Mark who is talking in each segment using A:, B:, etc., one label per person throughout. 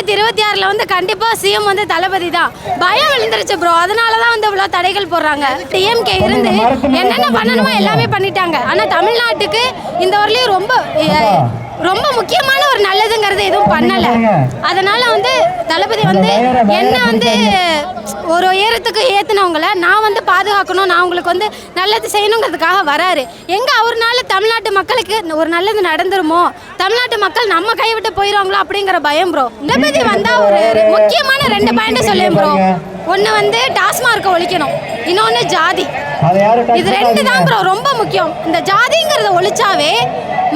A: ரெண்டாயிரத்தி இருபத்தி ஆறில் வந்து கண்டிப்பாக சிஎம் வந்து தளபதி தான். பயம் விழுந்துருச்சு ப்ரோ அதனால தான் வந்து இவ்வளோ தடைகள் போடுறாங்க. டிஎம்கே இருந்து என்னென்ன பண்ணணுமோ எல்லாமே பண்ணிட்டாங்க. ஆனால் தமிழ்நாட்டுக்கு இந்த வரலையும் ரொம்ப ரொம்ப முக்கியமான ஒரு நல்லதுங்கிறது எதுவும் பண்ணல. அதனால வந்து தளபதி வந்து என்ன வந்து ஒரு உயரத்துக்கு ஏத்துனவங்கள நான் வந்து பாதுகாக்கணும் நான் உங்களுக்கு வந்து நல்லது செய்யணுங்கிறதுக்காக வராரு. எங்க அவர்னால தமிழ்நாட்டு மக்களுக்கு ஒரு நல்லது நடந்துருமோ? தமிழ்நாட்டு மக்கள் நம்ம கைவிட்டு போயிடுவாங்களோ அப்படிங்கிற பயம் ப்ரோ தளபதி வந்தா ஒரு முக்கியமான ரெண்டு பாயிண்ட் சொல்லேன் ப்ரோ ஒன்று வந்து டாஸ்மார்க்கை ஒழிக்கணும். இன்னொன்று ஜாதி. இது ரெண்டு தான் ப்ரோ ரொம்ப முக்கியம். இந்த ஜாதிங்கிறத ஒழிச்சாவே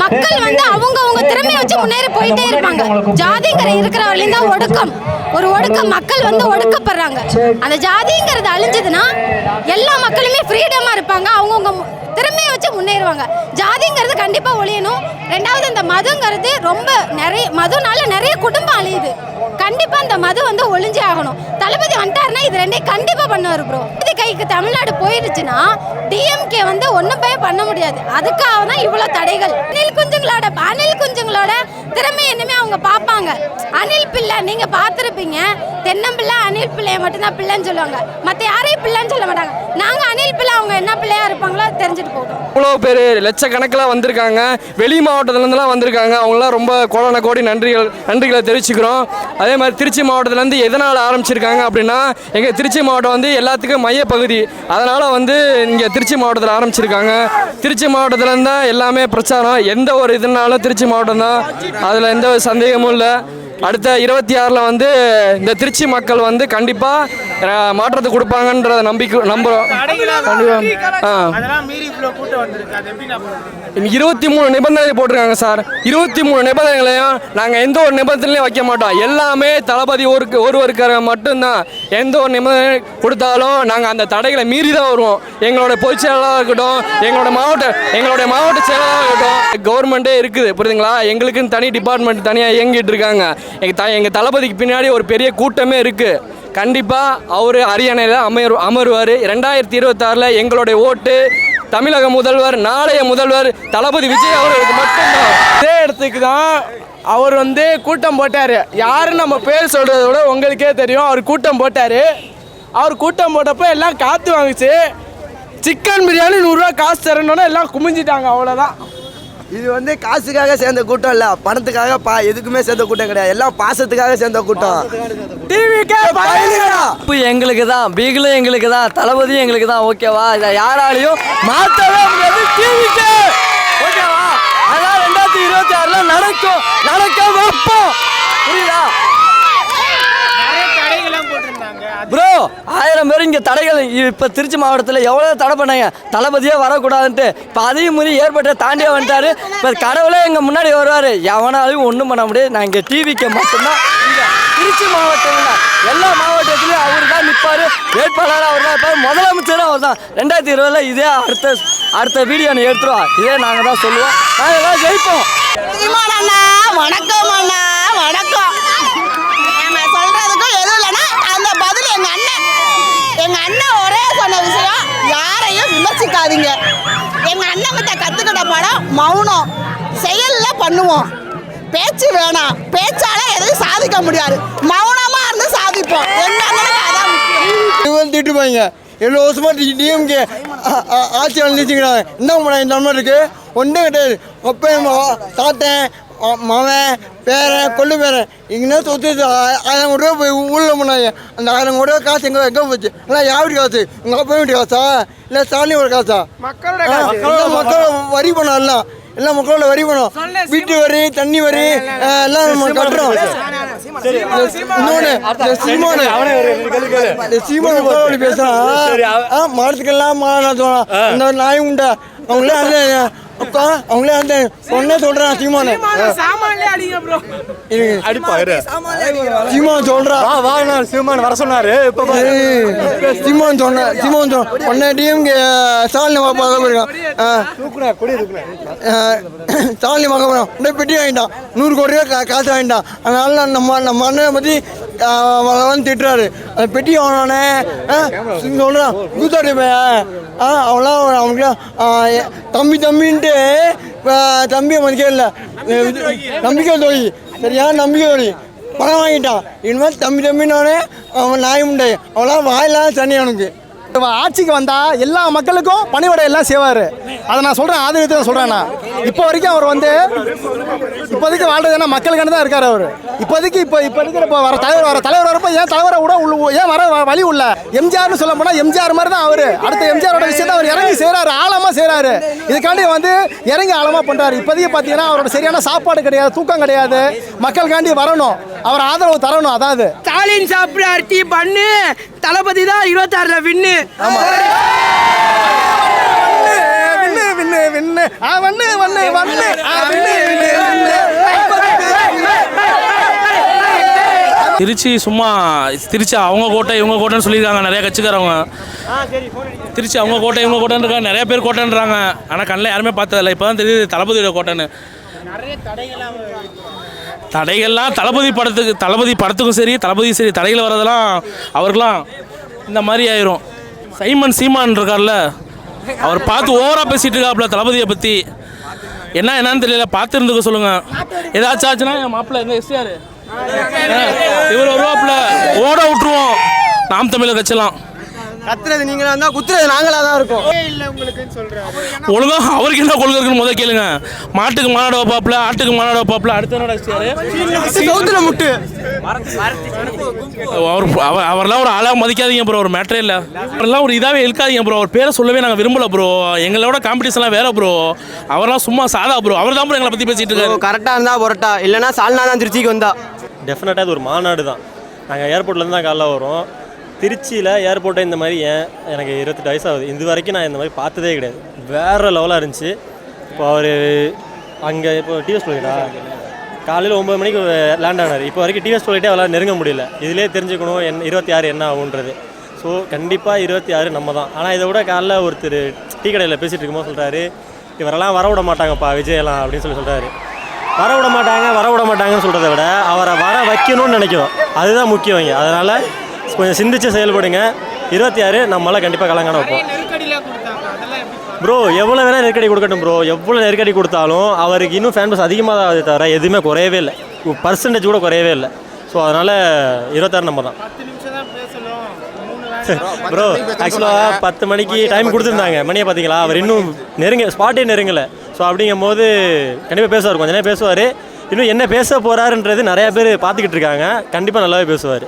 A: மக்கள் வந்து அவங்க அவங்க திறமையை வச்சு முன்னேறி போயிட்டே இருப்பாங்க. ஜாதிங்கிற இருக்கிற வரையும் தான் ஒடுக்கம். ஒரு ஒடுக்கம் மக்கள் வந்து ஒடுக்கப்படுறாங்க. அந்த ஜாதிங்கிறது அழிஞ்சதுன்னா எல்லா மக்களுமே ஃப்ரீடமா இருப்பாங்க. அவங்கவுங்க திறமையை வச்சு முன்னேறுவாங்க. ஜாதிங்கிறது கண்டிப்பா ஒழியணும். ரெண்டாவது இந்த மதுங்கிறது ரொம்ப நிறைய மதுனால நிறைய குடும்பம் அழியுது. கண்டிப்பா இந்த மது வந்து ஒளிஞ்சே ஆகணும். தளபதி வந்துட்டாருன்னா இது ரெண்டையும் கண்டிப்பா பண்ணுவார் ப்ரோ இது கைக்கு தமிழ்நாடு போயிடுச்சுன்னா டிஎம்கே வந்து ஒன்றும் பண்ண முடியாது. அதுக்காக தான் இவ்வளோ தடைகள். அனில் குஞ்சுங்களோட அனில் குஞ்சுங்களோட திறமை என்னமே அவங்க பார்ப்பாங்க. அனில் பிள்ளை நீங்க பார்த்துருப்பீங்க. தென்னம்பிள்ளை அனில் பிள்ளைய மட்டும்தான் பிள்ளைன்னு சொல்லுவாங்க. மற்ற யாரையும் பிள்ளைன்னு சொல்ல மாட்டாங்க. நாங்கள் அனில் பிள்ளை அவங்க என்ன பிள்ளையா இருப்பாங்களோ தெரிஞ்சுட்டு போகணும்
B: இவ்வளோ பேர் லட்சக்கணக்கில் வந்திருக்காங்க. வெளி மாவட்டத்துலேருந்துலாம் வந்திருக்காங்க. அவங்களாம் ரொம்ப கோடான கோடி நன்றிகள் நன்றிகளை தெரிவிச்சுக்கிறோம். அதே மாதிரி திருச்சி மாவட்டத்துலேருந்து எதனால் ஆரம்பிச்சிருக்காங்க அப்படின்னா எங்கள் திருச்சி மாவட்டம் வந்து எல்லாத்துக்கும் மையப்பகுதி. அதனால் வந்து இங்கே திருச்சி மாவட்டத்தில் ஆரம்பிச்சிருக்காங்க. திருச்சி மாவட்டத்துலேருந்து தான் எல்லாமே பிரச்சாரம். எந்த ஒரு இதுனாலும் திருச்சி மாவட்டம் தான் அதில் எந்த ஒரு சந்தேகமும் இல்லை. அடுத்த இருபத்தி ஆறில் வந்து இந்த திருச்சி மக்கள் வந்து கண்டிப்பாக மாற்றத்தை கொடுப்பாங்கன்ற நம்பிக்கை நம்புகிறோம் இருபத்தி மூணு நிபந்தனை போட்டிருக்காங்க சார். இருபத்தி மூணு நிபந்தனைகளையும் நாங்கள் எந்த ஒரு நிபந்தனையும் வைக்க மாட்டோம். எல்லாமே தளபதி ஒருக்கு ஒருவருக்கு மட்டும்தான். எந்த ஒரு நிபந்தனை கொடுத்தாலும் நாங்கள் அந்த தடைகளை மீறி தான் வருவோம். எங்களோட பொதுச் செயலாளராக இருக்கட்டும் எங்களோட மாவட்ட எங்களுடைய மாவட்ட செயலாளராக இருக்கட்டும் கவர்மெண்ட்டே இருக்குது புரியுதுங்களா? எங்களுக்குன்னு தனி டிபார்ட்மெண்ட் தனியாக இயங்கிட்டு இருக்காங்க. எங்கள் த எங்கள் தளபதிக்கு பின்னாடி ஒரு பெரிய கூட்டமே இருக்குது கண்டிப்பாக அவர் அரியணையில் அமர் அமருவார். ரெண்டாயிரத்தி இருபத்தாறில் எங்களுடைய ஓட்டு தமிழக முதல்வர் நாளைய முதல்வர் தளபதி விஜய் அவர்களுக்கு மட்டும்தான்.
C: இதே இடத்துக்கு தான் அவர் வந்து கூட்டம் போட்டார். யாருன்னு நம்ம பேர் சொல்கிறத விட உங்களுக்கே தெரியும். அவர் கூட்டம் போட்டார். அவர் கூட்டம் போட்டப்போ எல்லாம் காற்று வாங்குச்சு. சிக்கன் பிரியாணி நூறுரூவா காசு தரணுன்னா எல்லாம் குமிஞ்சிட்டாங்க. அவ்வளோதான்
D: இது வந்து காசுக்காக சேர்ந்த கூட்டம் இல்ல பணத்துக்காக பா எதுக்குமே சேர்ந்த கூட்டம் கிடையாது. எல்லாம் பாசத்துக்காக சேர்ந்த கூட்டம்.
E: இப்போ எங்களுக்கு தான் பீகிலும் எங்களுக்கு தான் தளபதியும் எங்களுக்கு தான் ஓகேவா இதை யாராலையும் மாற்றவே முடியாது. டிவிக்கு ஓகேவா அதான் ரெண்டாயிரத்தி இருபத்தி ஆறுல நடக்கும் நடக்க வைப்போம் புரியுதா
C: தடைகள்லாம் போட்டிருந்தாங்க
E: ப்ரோ ஆயிரம் பேர் இங்கே தடைகள். இப்போ திருச்சி மாவட்டத்தில் எவ்வளோ தடை பண்ணாங்க? தளபதியே வரக்கூடாதுன்ட்டு இப்போ அதையும் மீறி ஏற்பட்ட தாண்டியே வந்துட்டாரு. இப்போ கடவுளே எங்கள் முன்னாடி வருவார். எவனாலையும் ஒன்றும் பண்ண முடியாது. நான் இங்கே டிவிக்கு மட்டும்தான் இங்கே திருச்சி மாவட்டம் எல்லா மாவட்டத்திலையும் அவர் தான் நிற்பார் வேட்பாளர் அவர் தான் இருப்பார் முதலமைச்சரும் அவர் தான். ரெண்டாயிரத்தி இருபதில் இதே அடுத்த அடுத்த வீடியோ எடுத்துருவா. இதே நாங்கள் தான் சொல்லுவோம். நாங்கள் தான் ஜெயிப்போம்.
F: வணக்கம் அண்ணா. வணக்கம். விமர்சிக்காதீங்க எங்க அண்ணன் கிட்ட கத்துக்கிட்ட படம் மௌனம். செயல்ல பண்ணுவோம். பேச்சு வேணாம். பேச்சால எதுவும் சாதிக்க முடியாது. மௌனமா இருந்து சாதிப்போம். திட்டு அண்ணனுக்கு அதான்
D: திட்டுப்பாங்க எவ்வளோ வருஷமா டிஎம்கே ஆட்சி வந்துச்சுங்கிறாங்க என்ன பண்ண இந்த மாதிரி இருக்கு? ஒன்றும் கிடையாது. ஒப்பன் தாத்தன் மவன் பேரன் கொள்ளு பேரன் இங்கே சொத்து ஆயிரம் கோடி ரூபா போய் ஊழல பண்ணாங்க அந்த ஆயிரம் கோடி ரூபா காசு எங்கே எங்கே போச்சு? எல்லாம் யாருடைய காசு? உங்கள் அப்பா வீட்டு காசா? இல்லை ஸ்டாலினோட காசா?
C: மக்களோட
D: மக்களோட வரி பணம் எல்லாம் எல்லாம் மக்களோட வரி பணம் வீட்டு வரி தண்ணி வரி எல்லாம் நம்ம கட்டுறோம். சீமானு. பேசுறான். மாடலாம் சொல்றான் இந்த நாய் உண்டா? அவங்களே அந்த அப்பா அவங்களே அந்த ஒன்னே சொல்றான் சீமானு.
C: சாமான்லேயே அடிங்க ப்ரோ
D: சீமான் சொல்றான்
G: வா வா சிவமான் வர சொன்னாரு. இப்ப
D: சீமான் சொன்ன சீமான் சொன்ன உடனே டிஎம்கே ஸ்டாலின் பார்க்க போயிருக்கான். ஸ்டாலின் பார்க்க போறான். உடனே பெட்டி வாங்கிட்டான். நூறு கோடி காசு வாங்கிட்டான். அதனால நம்ம நம்ம அண்ணனை பற்றி வந்து திட்டுறாரு. அந்த பெட்டி வாங்கினானே. சொல்கிறான் கூத்தாடி பையன் ஆ அவன்லாம் அவனுக்குலாம் தம்பி தம்பின்ட்டு தம்பி தம்பியை மதிக்கவே இல்லை. நம்பிக்கை தோழி சரியா? நம்பிக்கை தோழி பணம் வாங்கிட்டான். இனிமேல் தம்பி தம்பினானே அவன் நாய் முண்டை அவளாம் வாயில்லாத தண்ணி அவனுக்கு.
H: ஆட்சிக்கு வந்தா எல்லா மக்களுக்கும் பணிவிடை எல்லாம் செய்வார். அதை நான் சொல்கிறேன் ஆதரவு சொல்கிறேன் நான். இப்போ வரைக்கும் அவர் வந்து இப்போதைக்கு வாழ்றது என்ன? மக்களுக்கான தான் இருக்கார் அவர். இப்போதைக்கு இப்போ இப்போ இருக்கிற இப்போ வர தலைவர் வர தலைவர் வரப்போ ஏன் தலைவரை விட உள்ள ஏன் வர வழி உள்ள? எம்ஜிஆர்னு சொல்ல போனால் எம்ஜிஆர் மாதிரி தான் அவர். அடுத்த எம்ஜிஆரோட விஷயத்தை அவர் இறங்கி செய்கிறாரு ஆழமாக செய்கிறாரு இதுக்காண்டி வந்து இறங்கி ஆழமாக பண்ணுறாரு இப்போதைக்கு பார்த்தீங்கன்னா அவரோட சரியான சாப்பாடு கிடையாது தூக்கம் கிடையாது. மக்களுக்காண்டி வரணும். அவர் ஆதரவு தரணும் அதாவது
C: ஸ்டாலின் சாப்பிட டீ பண்ணு தளபதி தான் இருபத்தாறுல வின்னு.
H: விண்ணு
I: திருச்சி சும்மா திருச்சி அவங்க கோட்டை இவங்க கோட்டைன்னு சொல்லியிருக்காங்க. நிறைய கட்சிக்காரவங்க. திருச்சி அவங்க கோட்டை இவங்க கோட்டைன்னு இருக்காங்க. நிறைய பேர் கோட்டைன்றாங்க. ஆனால் கண்ணில் யாருமே பார்த்ததில்ல. இப்போ தான் தெரியுது தளபதியோட கோட்டைன்னு. தடைகள்லாம் தளபதி படத்துக்கு தளபதி படத்துக்கும் சரி தளபதி சரி தடைகள் வர்றதெல்லாம் அவருக்கெல்லாம் இந்த மாதிரி ஆயிரும். சைமன் சீமான் இருக்கார்ல அவர் பார்த்து ஓவராக பேசிட்டு இருக்காப்புல தளபதியை பற்றி என்ன என்னன்னு தெரியல பார்த்து இருந்துக்க சொல்லுங்க. ஏதாச்சும் ஆச்சுன்னா என் மாப்பிள்ளை எங்க எஸ்டிஆர் இவர் வருவாப்புல. ஓட விட்டுருவோம். நாம் தமிழர் கட்சிலாம்.
D: கத்துறது நீங்களா இருந்தா குத்துறது நாங்களா தான் இருக்கோம்.
I: ஒழுங்கா அவருக்கு என்ன கொள்கை இருக்குன்னு முதல்ல கேளுங்க. மாட்டுக்கு மாநாடு வைப்பாப்புல ஆட்டுக்கு மாநாடு வைப்பாப்புல அடுத்த
D: சவுத்துல முட்டு.
I: அவர் அவர் அவரெல்லாம் ஒரு ஆளாக மதிக்காதீங்க ப்ரோ ஒரு மேட்டரே இல்லை. அவரெல்லாம் ஒரு இதாகவே இழுக்காதீங்க ப்ரோ அவர் பேரை சொல்லவே நாங்கள் விரும்பல ப்ரோ எங்களோட காம்படிஷன்லாம் வேற ப்ரோ அவரெல்லாம் சும்மா சாதா ப்ரோ அவர் தான் ப்ரோ எங்களை பற்றி பேசிட்டு இருக்காரு.
D: கரெக்டாக இருந்தா பொரட்டா. இல்லைன்னா சால்னா தான் திருச்சிக்கு வந்தா.
G: டெஃபினட்டாக இது ஒரு மாநாடு தான் நாங்கள் ஏர்போர்ட்லேருந்து தான் காலைல வரோம். திருச்சியில் ஏர்போர்ட்டை இந்த மாதிரி ஏன் எனக்கு இருபத்தெட்டு வயசு ஆகுது இது வரைக்கும் நான் இந்த மாதிரி பார்த்ததே கிடையாது. வேறு லெவலாக இருந்துச்சு. இப்போ அவர் அங்கே இப்போ டிவிஎஸ் டோலிட்டா காலையில் ஒம்பது மணிக்கு லேண்ட் ஆனார். இப்போ வரைக்கும் டிவிஎஸ் டோலிட்டே அவளால் நெருங்க முடியல. இதிலே தெரிஞ்சுக்கணும் என் இருபத்தி ஆறு என்ன ஆகுன்றது ஸோ கண்டிப்பாக இருபத்தி ஆறு நம்ம தான் ஆனால் இதை விட காலைல ஒருத்தர் டீ கடையில் பேசிகிட்டு இருக்கும்போது சொல்கிறாரு இவரெல்லாம் வர விட மாட்டாங்கப்பா விஜயெல்லாம் அப்படின்னு சொல்லி சொல்கிறாரு வர விட மாட்டாங்க வர விட மாட்டாங்கன்னு சொல்கிறத விட அவரை வர வைக்கணும்னு நினைக்கிறோம். அதுதான் முக்கியம் இங்கே. அதனால் கொஞ்சம் சிந்திச்சு செயல்படுங்க. இருபத்தி ஆறு நம்மளால் கண்டிப்பாக கலங்கான வைப்போம். ப்ரோ எவ்வளோ வேணால் நெருக்கடி கொடுக்கட்டும் ப்ரோ எவ்வளோ நெருக்கடி கொடுத்தாலும் அவருக்கு இன்னும் ஃபேன் பஸ் அதிகமாக தான் ஆகுதே தவிர எதுவுமே குறையவே இல்லை. பர்சன்டேஜ் கூட குறையவே இல்லை. ஸோ அதனால் இருபத்தாறு நம்ம தான். ப்ரோ ஆக்சுவலாக பத்து மணிக்கு டைம் கொடுத்துருந்தாங்க. மணியை பார்த்தீங்களா அவர் இன்னும் நெருங்க ஸ்பாட்டே நெருங்கலை. ஸோ அப்படிங்கும் போது கண்டிப்பாக பேசுவார். கொஞ்ச நேரம் பேசுவார். இன்னும் என்ன பேச போகிறாருன்றது நிறையா பேர் பார்த்துக்கிட்டு இருக்காங்க. கண்டிப்பாக நல்லாவே பேசுவார்.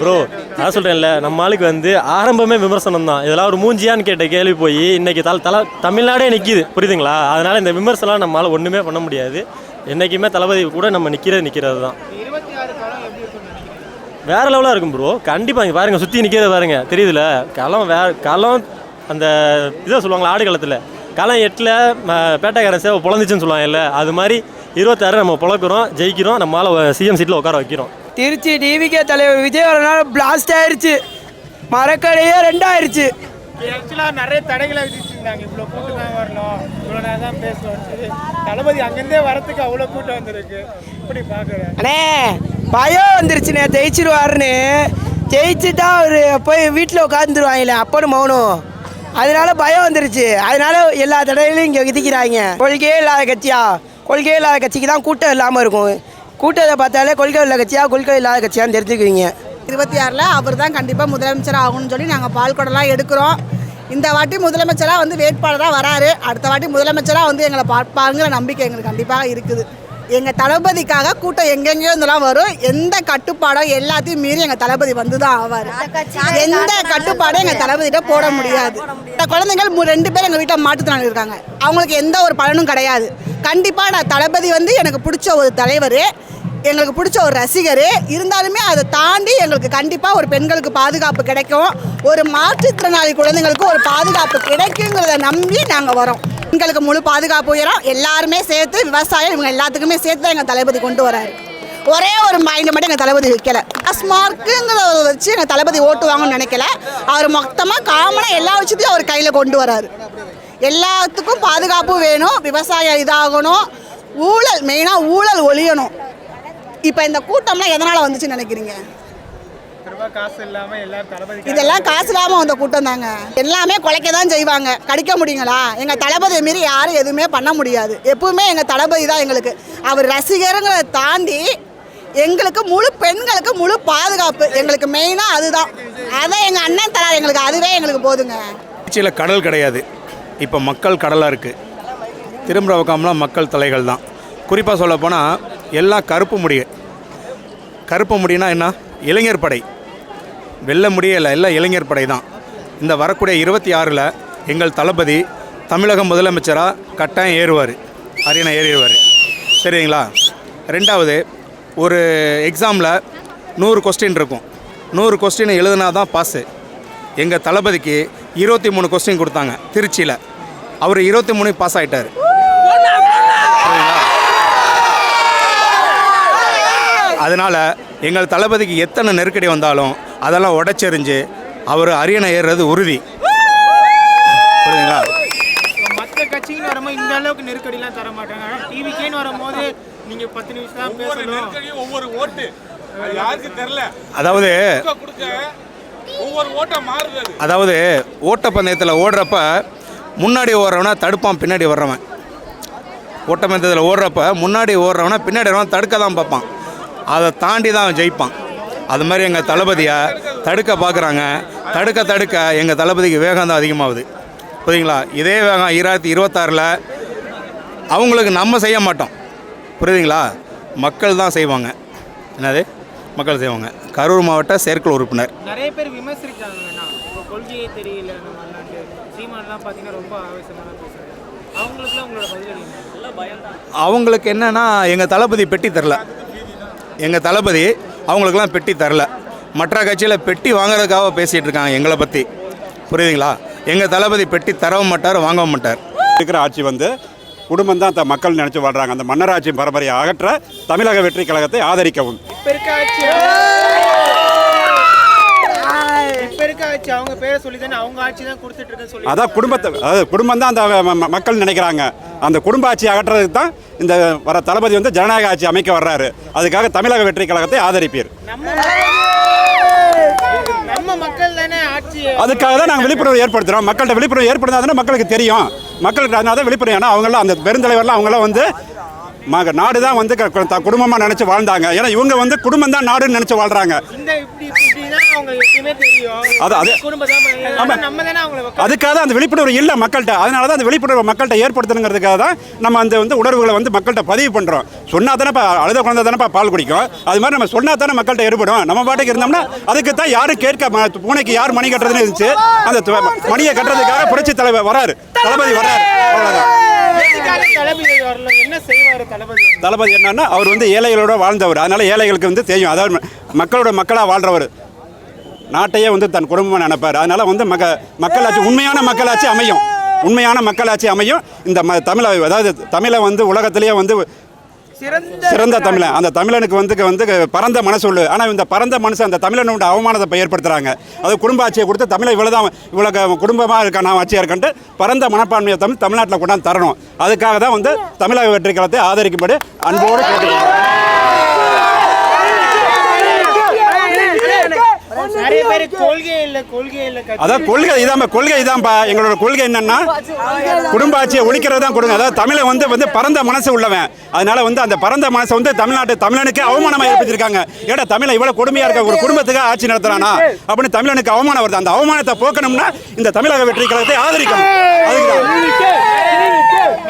G: ப்ரோ நான் சொல்கிறேன்ல நம்ம ஆளுக்கு வந்து ஆரம்பமே விமர்சனம் தான் இதெல்லாம் ஒரு மூஞ்சியான்னு கேட்ட கேள்வி போய் இன்னைக்கு தல தல தமிழ்நாடே நிற்கிது புரியுதுங்களா? அதனால் இந்த விமர்சனம் நம்மளால் ஒன்றுமே பண்ண முடியாது. என்றைக்குமே தளபதி கூட நம்ம நிற்கிறது நிற்கிறது தான் வேற லெவலாக இருக்கும் ப்ரோ. கண்டிப்பாக இங்கே பாருங்கள் சுற்றி நிற்கிறத பாருங்க. தெரியுதுல? களம் வே களம் அந்த இதை சொல்லுவாங்களா ஆடு களத்தில். களம் எட்டில் பேட்டைக்காரன் சேவை பொழந்துச்சுன்னு சொல்லுவாங்கல்ல அது மாதிரி இருபத்தாறு நம்ம பொழக்கிறோம் ஜெயிக்கிறோம் நம்மளால் சிஎம் சீட்டில் உட்கார வைக்கிறோம்.
C: திருச்சி டிவிகே தலைவர் விஜய் வரனால பிளாஸ்ட் ஆயிருச்சு. மரக்கடையே ரெண்டாயிருச்சு.
J: ஆக்சுவலாக நிறைய தடைகளை விதிச்சிருந்தாங்க. இவ்வளோ கூட்டம் தான் வரணும். இவ்வளோ நேரம் தான் பேசணும். தளபதி அங்கேருந்தே வரத்துக்கு அவ்வளோ கூட்டம் வந்திருக்கு. இப்படி பார்க்குறேன்.
C: அண்ணே பயம் வந்துருச்சுண்ணே. ஜெயிச்சிருவாருன்னு. ஜெயிச்சுட்டா அவர் போய் வீட்டில் உட்காந்துருவாங்களே அப்பனு மௌனம் அதனால பயம் வந்துருச்சு. அதனால எல்லா தடைகளையும் இங்கே விதிக்கிறாங்க. கொள்கையே இல்லாத கட்சியா? கொள்கை இல்லாத கட்சிக்கு தான் கூட்டம் இல்லாமல் இருக்கும். கூட்டத்தை பார்த்தாலே கொள்கை இல்லாத கட்சியா கொள்கை இல்லாத கட்சியான்னு தெரிஞ்சுக்குவீங்க
F: இருபத்தி ஆறில் அவர் தான் கண்டிப்பாக முதலமைச்சர் ஆகணும்னு சொல்லி நாங்கள் பால் குடம்லாம் எடுக்கிறோம். இந்த வாட்டி முதலமைச்சராக வந்து வேட்பாளராக வராரு. அடுத்த வாட்டி முதலமைச்சராக வந்து எங்களை பார்ப்பாங்கிற நம்பிக்கை எங்களுக்கு கண்டிப்பாக இருக்குது. எங்கள் தளபதிக்காக கூட்டம் எங்கெங்கேயோ இருந்தெல்லாம் வரும். எந்த கட்டுப்பாடோ எல்லாத்தையும் மீறி எங்கள் தளபதி வந்து தான் ஆவார் எந்த கட்டுப்பாடும் எங்கள் தளபதிகிட்ட போட முடியாது. இந்த குழந்தைகள் ரெண்டு பேர் எங்கள் வீட்டில் மாற்றுத்திறனாளி இருக்காங்க. அவங்களுக்கு எந்த ஒரு பலனும் கிடையாது. கண்டிப்பாக நான் தளபதி வந்து எனக்கு பிடிச்ச ஒரு தலைவர் எங்களுக்கு பிடிச்ச ஒரு ரசிகர். இருந்தாலுமே அதை தாண்டி எங்களுக்கு கண்டிப்பாக ஒரு பெண்களுக்கு பாதுகாப்பு கிடைக்கும். ஒரு மாற்றுத்திறனாளி குழந்தைங்களுக்கு ஒரு பாதுகாப்பு கிடைக்குங்கிறத நம்பி நாங்கள் வரோம். பெண்களுக்கு முழு பாதுகாப்பு உயரம் எல்லாருமே சேர்த்து விவசாயம் இவங்க எல்லாத்துக்குமே சேர்த்து தான் எங்கள் தளபதி கொண்டு வராரு. ஒரே ஒரு மைண்டை மட்டும் எங்கள் தளபதி வைக்கல. அஸ்மார்க்குங்கிறத வச்சு எங்கள் தளபதி ஓட்டுவாங்கன்னு நினைக்கல. அவர் மொத்தமாக காமனாக எல்லா விஷயத்தையும் அவர் கையில் கொண்டு வராரு. எல்லாத்துக்கும் பாதுகாப்பு வேணும் விவசாயம் இதாகணும் ஊழல் மெயினாக ஊழல் ஒழியணும். இப்போ இந்த கூட்டம்லாம் எதனால் வந்துச்சுன்னு நினைக்கிறீங்க
J: ரூபாய் காசு இல்லாம எல்லாரும் தளபதி
F: இதெல்லாம் காசு இல்லாமல் வந்த கூட்டம் தாங்க. எல்லாமே குலைக்க தான் செய்வாங்க. கடிக்க முடியுங்களா? எங்கள் தளபதியை மீறி யாரும் எதுவுமே பண்ண முடியாது. எப்பவுமே எங்கள் தளபதி தான் எங்களுக்கு. அவர் ரசிகருங்களை தாண்டி எங்களுக்கு முழு பெண்களுக்கு முழு பாதுகாப்பு. எங்களுக்கு மெயினாக அதுதான். அதான் எங்கள் அண்ணன் தரார் எங்களுக்கு. அதுவே எங்களுக்கு போதுங்க.
I: திருச்சியில் கடல் கிடையாது. இப்போ மக்கள் கடலாக இருக்குது திரும்புகிற பக்கம்லாம் மக்கள் தலைகள் தான். குறிப்பாக சொல்லப்போனால் எல்லாம் கருப்பு முடி. கருப்பு முடினா என்ன? இளைஞர் படை. வெள்ள முடியலை எல்லாம் இளைஞர் படை தான். இந்த வரக்கூடிய இருபத்தி ஆறில் எங்கள் தளபதி தமிழக முதலமைச்சராக கட்டாயம் ஏறுவார். அரியணை ஏறிடுவார். சரிங்களா? ரெண்டாவது ஒரு எக்ஸாமில் நூறு கொஸ்டின் இருக்கும். நூறு கொஸ்டின் எழுதுனா தான் பாஸு எங்கள் தளபதிக்கு இருபத்தி மூணு கொஸ்டின் கொடுத்தாங்க திருச்சியில். அவர் இருபத்தி மூணு பாஸ் ஆகிட்டார் அதனால் எங்கள் தளபதிக்கு எத்தனை நெருக்கடி வந்தாலும் அதெல்லாம் உடச்செறிஞ்சு அவர் அரியணை ஏறுறது உறுதி. புரியுதுங்களா?
J: மற்ற கட்சின்னு வரும்போது இந்த அளவுக்கு நெருக்கடிலாம் தர மாட்டாங்க. ஆனால் டிவிக்கேன்னு வரும்போது நீங்க பத்து நிமிஷம் தான் பேசணும்.
K: ஒவ்வொரு ஓட்டு. அது யாருக்கு தெரியல?
I: அதாவது
K: ஒவ்வொரு ஓட்டா மாறுது அது.
I: அதாவது ஓட்டப்பந்தயத்தில் ஓடுறப்ப முன்னாடி ஓடுறவனா தடுப்பான் பின்னாடி வர்றவன் ஓட்டப்பந்தயத்தில் ஓடுறப்ப முன்னாடி ஓடுறவனா பின்னாடி வரவன் தடுக்க தான் பார்ப்பான். அதை தாண்டி தான் ஜெயிப்பான். அது மாதிரி எங்கள் தளபதியை தடுக்க பார்க்குறாங்க. தடுக்க தடுக்க எங்கள் தளபதிக்கு வேகம் தான் அதிகமாகுது. புரியுதுங்களா? இதே வேகம் இராயிரத்தி இருபத்தாறில் அவங்களுக்கு நம்ம செய்ய மாட்டோம். புரியுதுங்களா? மக்கள் தான் செய்வாங்க. என்னது? மக்கள் செய்வாங்க. கரூர் மாவட்ட செயற்குழு உறுப்பினர்.
J: நிறைய பேர் விமர்சிக்கிறாங்க கொள்கையே தெரியல சீமான்லாம் பார்த்தீங்கன்னா ரொம்ப ஆவேசமாக தான் பேசுறாங்க அவங்களுக்குலாம் உங்களோட
I: அவங்களுக்கு என்னன்னா எங்கள் தளபதி பெட்டி தரல. எங்கள் தளபதி அவங்களுக்கெல்லாம் பெட்டி தரல. மற்ற கட்சியில் பெட்டி வாங்குறதுக்காக பேசிகிட்டு இருக்காங்க எங்களை பற்றி புரியுதுங்களா? எங்கள் தளபதி பெட்டி தரவும் மாட்டார் வாங்கவும் மாட்டார்.
L: இருக்கிற ஆட்சி வந்து குடும்பம் தான் த மக்கள் நினைச்சு வாழ்றாங்க. அந்த மன்னராட்சி பரம்பரையை அகற்ற தமிழக வெற்றி கழகத்தை ஆதரிக்கவும்
J: இப்போ இருக்க ஆட்சி அவங்க பேரை சொல்லி தானே அவங்க ஆட்சி தான் கொடுத்துட்டு இருக்கேன்னு சொல்லி
L: அதான் குடும்பத்தை அதாவது குடும்பம் தான் அந்த மக்கள் நினைக்கிறாங்க. அந்த குடும்ப ஆட்சி அகற்றுறதுக்கு தான் இந்த வர தளபதி வந்து ஜனநாயக ஆட்சி அமைக்க வர்றாரு. அதுக்காக தமிழக வெற்றி கழகத்தை ஆதரிப்பீர்.
J: நம்ம நம்ம மக்கள் தானே ஆட்சி.
L: அதுக்காக தான் நாங்கள் விழிப்புணர்வு ஏற்படுத்துகிறோம் மக்கள்கிட்ட விழிப்புணர்வு ஏற்படுத்தாதானே மக்களுக்கு தெரியும். மக்களுக்கு அதனால தான் விழிப்புணர்வு. ஏன்னா அவங்களாம் அந்த பெருந்தலைவர்லாம் அவங்களாம் வந்து மக நாடு தான் வந்து குடும்பமாக நினச்சி வாழ்ந்தாங்க. ஏன்னா இவங்க வந்து குடும்பம் தான் நாடுன்னு நினச்சி வாழ்கிறாங்க அதுக்காக தான் அந்த விழிப்புணர்வு இல்லை மக்கள்கிட்ட. அதனால தான் அந்த விழிப்புணர்வு மக்கள்கிட்ட ஏற்படுத்தணுங்கிறதுக்காக தான் நம்ம அந்த வந்து உணர்வுகளை வந்து மக்கள்கிட்ட பதிவு பண்ணுறோம் சொன்னா தானேப்பா அழுத குழந்தை தானேப்பா பால் குடிக்கும். அது மாதிரி நம்ம சொன்னா தானே மக்கள்கிட்ட ஏற்படும். நம்ம பாட்டுக்கு இருந்தோம்னா அதுக்கு தான் யாரும் கேட்க ம- பூனைக்கு யார் மணி கட்டுறதுன்னு இருந்துச்சு. அந்த து- மணியை கட்டுறதுக்காக புரட்சி தலைவர் வராரு. தளபதி வராரு. அவ்வளோதான்
J: தளபதி
L: என்னன்னா அவர் வந்து ஏழைகளோட வாழ்ந்தவர். அதனால ஏழைகளுக்கு வந்து தெரியும். அதாவது மக்களோட மக்களாக வாழ்றவர். நாட்டையே வந்து தன் குடும்பமாக நினைப்பார். அதனால வந்து மக்க மக்களாட்சி உண்மையான மக்களாட்சி அமையும். உண்மையான மக்களாட்சி அமையும். இந்த ம தமிழை அதாவது தமிழை வந்து உலகத்திலேயே வந்து சிறந்த தமிழன். அந்த தமிழனுக்கு வந்து வந்து பரந்த மனசு. உள்ள ஆனால் இந்த பரந்த மனசு அந்த தமிழனோட அவமானத்தை இப்ப ஏற்படுத்துறாங்க. அது குடும்ப ஆட்சியை கொடுத்து தமிழை இவ்வளோதான் இவ்வளோ குடும்பமாக இருக்க நான் ஆட்சியாக இருக்கன்ட்டு பரந்த மனப்பான்மையை தமிழ் தமிழ்நாட்டில் கொண்டாந்து தரணும். அதுக்காக தான் வந்து தமிழக வெற்றி கழகத்தை ஆதரிக்கும்படி அன்போடு கேட்டுக்கிறோம்
J: நிறைய பேர் கொள்கை இல்ல கொள்கை இல்ல
L: அதான் கொள்கை இதான்பா கொள்கை இதான்பா எங்களோட கொள்கை என்னன்னா குடும்ப ஆட்சியை ஒழிக்கிறது தான் கொடுங்க. அதாவது தமிழை வந்து வந்து பரந்த மனசு உள்ளவன். அதனால வந்து அந்த பரந்த மனசை வந்து தமிழ்நாட்டு தமிழனுக்கு அவமானமா ஏற்படுத்திருக்காங்க ஏடா தமிழை இவ்வளவு கொடுமையா இருக்க ஒரு குடும்பத்துக்கு ஆட்சி நடத்துறானா? அப்படின்னு தமிழனுக்கு அவமானம் வருது. அந்த அவமானத்தை போக்கணும்னா இந்த தமிழக வெற்றி கழகத்தை ஆதரிக்கணும். அதுக்கு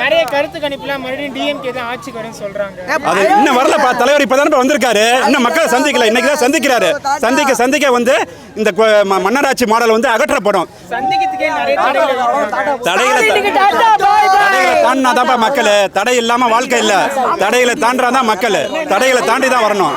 J: நிறைய கருத்து கணிப்புலாம் மறுபடியும் டிஎம்கே தான் ஆட்சிக்கு வரும்னு சொல்றாங்க.
L: அது இன்னும் வரலப்பா தலைவர் இப்பதானே வந்திருக்காரு. இன்னும் மக்களை சந்திக்கல. இன்னைக்கு தான் சந்திக்கிறாரு. சந்திக்க சந்திக்க வந்து இந்த கு- ம- மன்னராட்சி மாடல் வந்து அகற்றப்படும்.
J: சந்திக்கிறதுக்கே நிறைய தடைகள்.
L: தடைகளை தடைகளை தாண்டினாதான்ப்பா மக்கள். தடை இல்லாம வாழ்க்கை இல்ல. தடைகளை தாண்டாதான் மக்கள். தடைகளை தாண்டி தான் வரணும்.